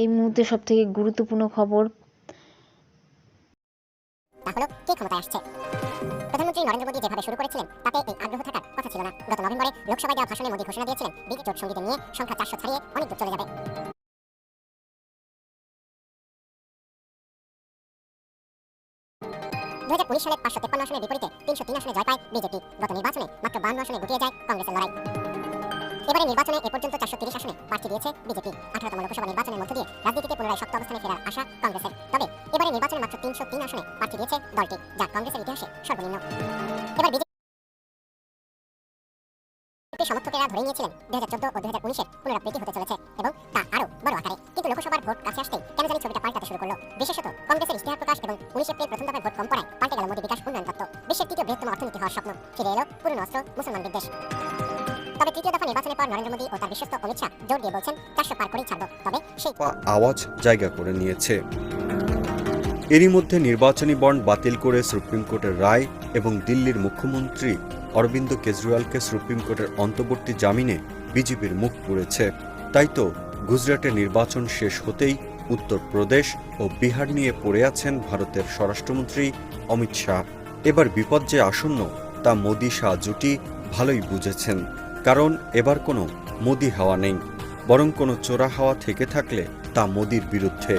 এই মুহূর্তে সব থেকে গুরুত্বপূর্ণ খবর। প্রধানমন্ত্রী নরেন্দ্র মোদী যেভাবে শুরু করেছিলেন, তাতে এই আগ্রহ থাকার কথা ছিল না। গত নভেম্বরে লোকসভায় দেওয়া ভাষণে মোদী ঘোষণা দিয়েছিলেন, বিজেপি জোট নিয়ে সংখ্যা চারশো ছাড়িয়ে অনেক দূর চলে যাবে। দু হাজার উনিশ সালের পাঁচশো তেপ্পান্ন আসনের বিপরীতে তিনশো তিন আসনে জয় পায় বিজেপি। গত নির্বাচনে মাত্র বান্ন আসনে গুটিয়ে যায় কংগ্রেসের লড়াই। এবারে নির্বাচনে এ পর্যন্ত চারশো তিরিশ আসনে প্রার্থী দিয়েছে বিজেপি। আঠারোতম লোকসভা নির্বাচনের মধ্য দিয়ে রাজনীতিতে পুনরায় শক্ত অবস্থানে ফেরার আশা কংগ্রেসের। তবে এবারে নির্বাচনে মাত্র তিনশো তিন আসনে প্রার্থী দিয়েছে দলটি, যা কংগ্রেসের ইতিহাসে সর্বনিম্ন। এবার বিজেপি সমর্থকেরা ধরে নিয়েছিলেন দুই হাজার চোদ্দ ও দুই হাজার উনিশের পুনরাবৃত্তি হতে চলেছে এবং তা আরও বড় আকারে। কিন্তু লোকসভার ভোট কাছে আসতেই কেন জানি ছবিটা পাল্টাতে শুরু করল। বিশেষত কংগ্রেসের ইশতেহার প্রকাশ এবং উনিশ এপ্রিল প্রথম দফায় ভোট কম পড়ায় পাল্টে গেল মোদী বিকাশ উন্নয়ন তত্ত্ব। বিশ্বের তৃতীয় বৃহত্তম অর্থনীতি হওয়ার স্বপ্ন ফিরে এলো পুরনো অস্ত্র মুসলমান বিদ্বেষ তবে তৃতীয় দফা নির্বাচনের পর নরেন্দ্র মোদী ও তার বিশ্বস্ত অমিত শাহ জোর দিয়ে বলছেন চারশো পার করেই ছাড়ব। তবে সেই আওয়াজ জায়গা করে নিয়েছে। এরই মধ্যে নির্বাচনী বন্ড বাতিল করে সুপ্রিম কোর্টের রায় এবং দিল্লির মুখ্যমন্ত্রী অরবিন্দ কেজরিওয়ালকে সুপ্রিম কোর্টের অন্তর্বর্তী জামিনে বিজেপির মুখ পুড়েছে। তাই তো গুজরাটে নির্বাচন শেষ হতেই উত্তরপ্রদেশ ও বিহার নিয়ে পড়ে আছেন ভারতের স্বরাষ্ট্রমন্ত্রী অমিত শাহ। এবার বিপদ যে আসন্ন, তা মোদী শাহ জুটি ভালোই বুঝেছেন। কারণ এবার কোনো মোদী হাওয়া নেই, বরং কোনো চোরা হাওয়া থেকে থাকলে তা মোদির বিরুদ্ধে।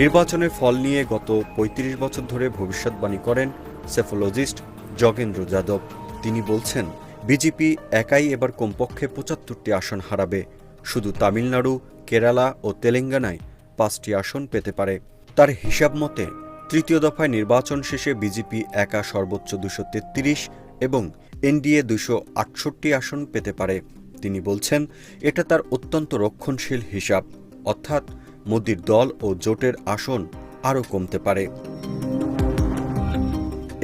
নির্বাচনের ফল নিয়ে গত ৩৫ বছর ধরে ভবিষ্যৎবাণী করেন সেফোলজিস্ট জগেন্দ্র যাদব। তিনি বলছেন, বিজেপি একাই এবার কমপক্ষে পঁচাত্তরটি আসন হারাবে। শুধু তামিলনাড়ু, কেরালা ও তেলেঙ্গানায় পাঁচটি আসন পেতে পারে। তার হিসাব মতে, তৃতীয় দফায় নির্বাচন শেষে বিজেপি একা সর্বোচ্চ দুশো তেত্রিশ এবং এনডিএ দুশো আটষট্টি আসন পেতে পারে। তিনি বলছেন, এটা তার অত্যন্ত রক্ষণশীল হিসাব। অর্থাৎ মোদির দল ও জোটের আসন আরও কমতে পারে।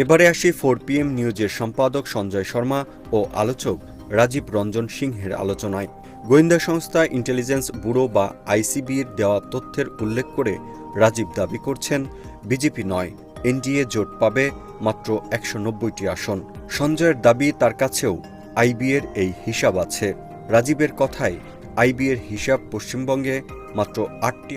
এবারে আসি ফোর পিএম নিউজের সম্পাদক সঞ্জয় শর্মা ও আলোচক রাজীব রঞ্জন সিংহের আলোচনায়। গোয়েন্দা সংস্থা ইন্টেলিজেন্স ব্যুরো বা আইসিবির দেওয়া তথ্যের উল্লেখ করে রাজীব দাবি করছেন, বিজেপি নয়, এনডিএ জোট পাবে মাত্র একশো নব্বইটি আসন। সঞ্জয়ের দাবি তার কাছেও আইবিএর এই হিসাব আছে। রাজীবের কথায় আইবিএর হিসাব পশ্চিমবঙ্গে মাত্র আটটি